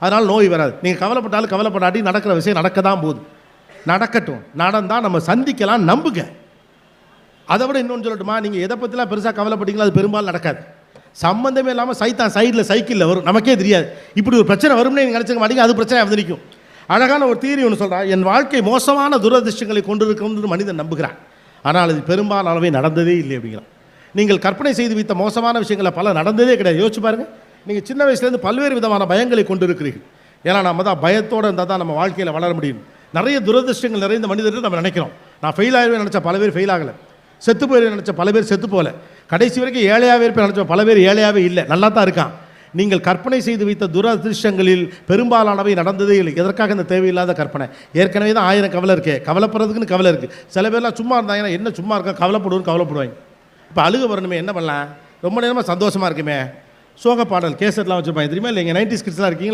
அதனால் நோய் வராது. நீங்கள் கவலைப்பட்டாலும் கவலைப்படாட்டி நடக்கிற விஷயம் நடக்க தான் போகுது. நடக்கட்டும். நடந்தால் நம்ம சந்திக்கலாம் நம்புங்க. அதை விட இன்னொன்று சொல்லட்டுமா? நீங்கள் எதை பற்றிலாம் பெருசாக கவலைப்பட்டீங்களோ அது பெரும்பாலும் நடக்காது. சம்மந்தமே இல்லாமல் சைத்தான் சைடில் சைக்கிளில் வரும். நமக்கே தெரியாது. இப்படி ஒரு பிரச்சனை வரும்னு நீங்கள் நினச்சிக்க மாட்டீங்க. அது பிரச்சனை வந்து நிற்கும் அழகான ஒரு தீரி ஒன்று சொல்கிறான் என் வாழ்க்கை மோசமான துரதிர்ஷ்டங்களை கொண்டிருக்கும்னு மனிதன் நம்புகிறான். ஆனால் அது பெரும்பாலானவை அளவே நடந்ததே இல்லை அப்படிங்கிறான். நீங்கள் கற்பனை செய்து வைத்த மோசமான விஷயங்களை பல நடந்ததே கிடையாது. யோசிச்சு பாருங்கள் நீங்கள் சின்ன வயசுலேருந்து பல்வேறு விதமான பயங்களை கொண்டிருக்கிறீர்கள். ஏன்னா நம்ம தான் பயத்தோடு இருந்தால் தான் நம்ம வாழ்க்கையில் வளர முடியும். நிறைய துரதிர்ஷ்டங்கள் நிறைந்த மனிதர்கள் நம்ம நினைக்கிறோம். நான் ஃபெயில் ஆகிடுவேன் நினச்ச பல பேர் ஃபெயில் ஆகலை. செத்து போயிருவேன் நினச்ச பல பேர் செத்து போகல. கடைசி வரைக்கும் ஏழையாகவே இருப்பேன் நினச்ச பல பேர் ஏழையாகவே இல்லை. நல்லா தான் இருக்கான். நீங்கள் கற்பனை செய்து வைத்த துரதிருஷ்டங்களில் பெரும்பாலானவை நடந்ததே இல்லை. எதற்காக இந்த தேவையில்லாத கற்பனை? ஏற்கனவே தான் ஆயிரம் கவலை இருக்கே. கவலைப்படுறதுக்குன்னு கவலை இருக்குது சில பேர்லாம் சும்மா இருந்தாங்கன்னா என்ன சும்மா இருக்கா? கவலைப்படுவோன்னு கவலைப்படுவாங்க. இப்போ அழுக வரணுமே என்ன பண்ணலாம்? ரொம்ப நேரமாக சந்தோஷமாக இருக்குமே. சோக பாடல் கேசட்லாம் வச்சுருப்பாங்க. தெரியுமா? இல்லை எங்கள் நைன்டி ஸ்கிட்ஸ்லாம் இருக்கீங்களா?